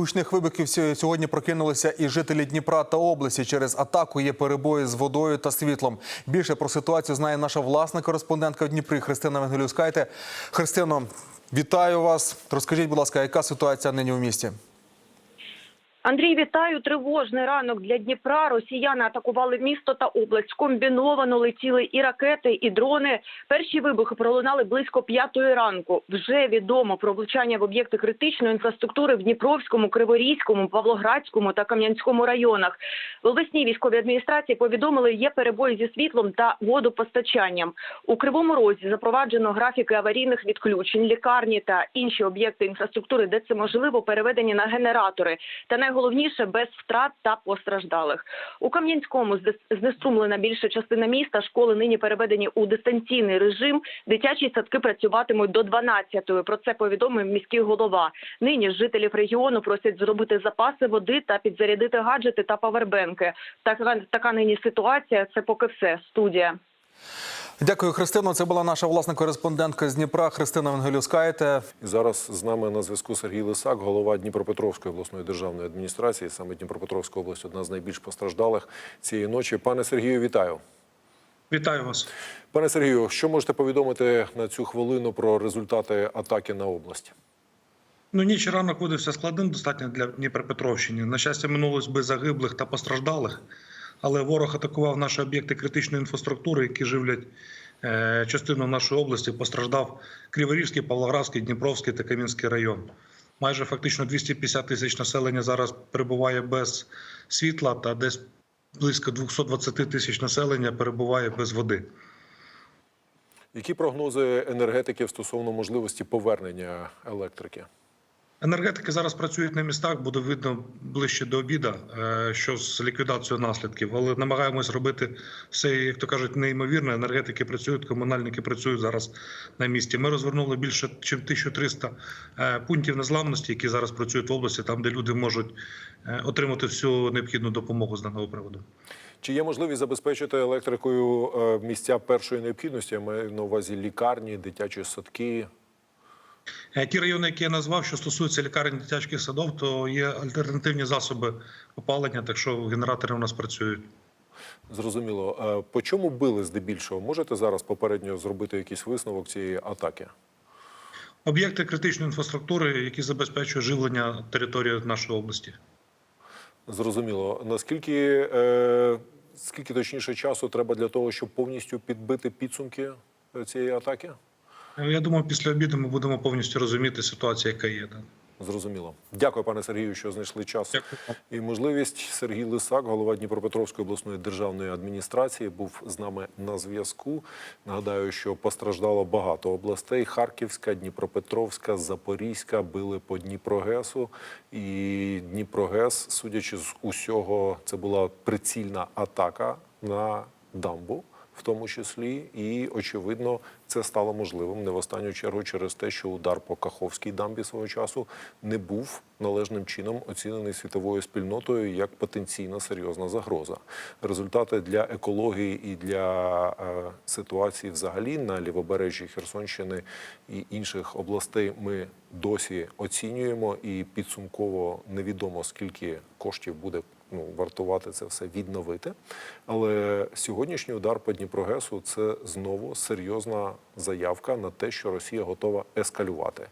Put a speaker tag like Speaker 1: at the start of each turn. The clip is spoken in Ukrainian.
Speaker 1: Гучних вибухів сьогодні прокинулися і жителі Дніпра та області. Через атаку є перебої з водою та світлом. Більше про ситуацію знає наша власна кореспондентка в Дніпрі Христина Венгелюскайте. Христино, вітаю вас. Розкажіть, будь ласка, яка ситуація нині в місті?
Speaker 2: Андрій, вітаю. Тривожний ранок для Дніпра. Росіяни атакували місто та область. Скомбіновано летіли і ракети, і дрони. Перші вибухи пролунали близько п'ятої ранку. Вже відомо про влучання в об'єкти критичної інфраструктури в Дніпровському, Криворізькому, Павлоградському та Кам'янському районах. В обласній військовій адміністрації повідомили, є перебої зі світлом та водопостачанням. У Кривому Розі запроваджено графіки аварійних відключень, лікарні та інші об'єкти інфраструктури, де це можливо, переведені на генератори. Та найголовніше без втрат та постраждалих. У Кам'янському знеструмлена більша частина міста. Школи нині переведені у дистанційний режим. Дитячі садки працюватимуть до 12-ї. Про це повідомив міський голова. Нині жителів регіону просять зробити запаси води та підзарядити гаджети та павербенки. Така така нині ситуація. Це поки все. Студія.
Speaker 1: Дякую, Христино. Це була наша власна кореспондентка з Дніпра Христина Венгелюскайте.
Speaker 3: Зараз з нами на зв'язку Сергій Лисак, голова Дніпропетровської обласної державної адміністрації. Саме Дніпропетровська область одна з найбільш постраждалих цієї ночі. Пане Сергію, вітаю.
Speaker 4: Вітаю вас.
Speaker 3: Пане Сергію, що можете повідомити на цю хвилину про результати атаки на область?
Speaker 4: Ну, ніч і ранок видався складним достатньо для Дніпропетровщини. На щастя, минулось без загиблих та постраждалих, але ворог атакував наші об'єкти критичної інфраструктури, які живлять е, частину нашої області. Постраждав Криворізький, Павлоградський, Дніпровський та Кам'янський район. Майже фактично 250 тисяч населення зараз перебуває без світла, та десь близько 220 тисяч населення перебуває без води.
Speaker 3: Які прогнози енергетиків стосовно можливості повернення електрики?
Speaker 4: Енергетики зараз працюють на містах, буде видно ближче до обіда, е, що з ліквідацією наслідків. Але намагаємось робити все, як то кажуть, неймовірно. Енергетики працюють, комунальники працюють зараз на місці. Ми розвернули більше ніж 1300 е, пунктів незламності, які зараз працюють в області, там де люди можуть е, отримати всю необхідну допомогу з даного приводу.
Speaker 3: Чи є можливість забезпечити електрикою місця першої необхідності? Я маю на увазі лікарні, дитячі садки.
Speaker 4: Е, Ті райони, які я назвав, що стосуються лікарень дитячих садов, то є альтернативні засоби опалення, так що генератори у нас працюють.
Speaker 3: Зрозуміло. Е, По чому били здебільшого? Можете зараз попередньо зробити якийсь висновок цієї атаки?
Speaker 4: Об'єкти критичної інфраструктури, які забезпечують живлення території нашої області.
Speaker 3: Зрозуміло. Наскільки е, скільки точніше часу треба для того, щоб повністю підбити підсумки е, цієї атаки?
Speaker 4: Я думаю, після обіду ми будемо повністю розуміти ситуацію, яка є.
Speaker 3: Зрозуміло. Дякую, пане Сергію, що знайшли час
Speaker 4: Дякую.
Speaker 3: і можливість. Сергій Лисак, голова Дніпропетровської обласної державної адміністрації, був з нами на зв'язку. Нагадаю, що постраждало багато областей: Харківська, Дніпропетровська, Запорізька били по Дніпрогесу. І Дніпрогес, судячи з усього, це була прицільна атака на дамбу. В тому числі, і очевидно, це стало можливим не в останню чергу через те, що удар по Каховській дамбі свого часу не був належним чином оцінений світовою спільнотою як потенційна серйозна загроза. Результати для екології і для е, ситуації взагалі на лівобережжі Херсонщини і інших областей ми досі оцінюємо, і підсумково невідомо скільки коштів буде ну, вартувати це все відновити. Але сьогоднішній удар по Дніпрогесу це знову серйозна заявка на те, що Росія готова ескалювати.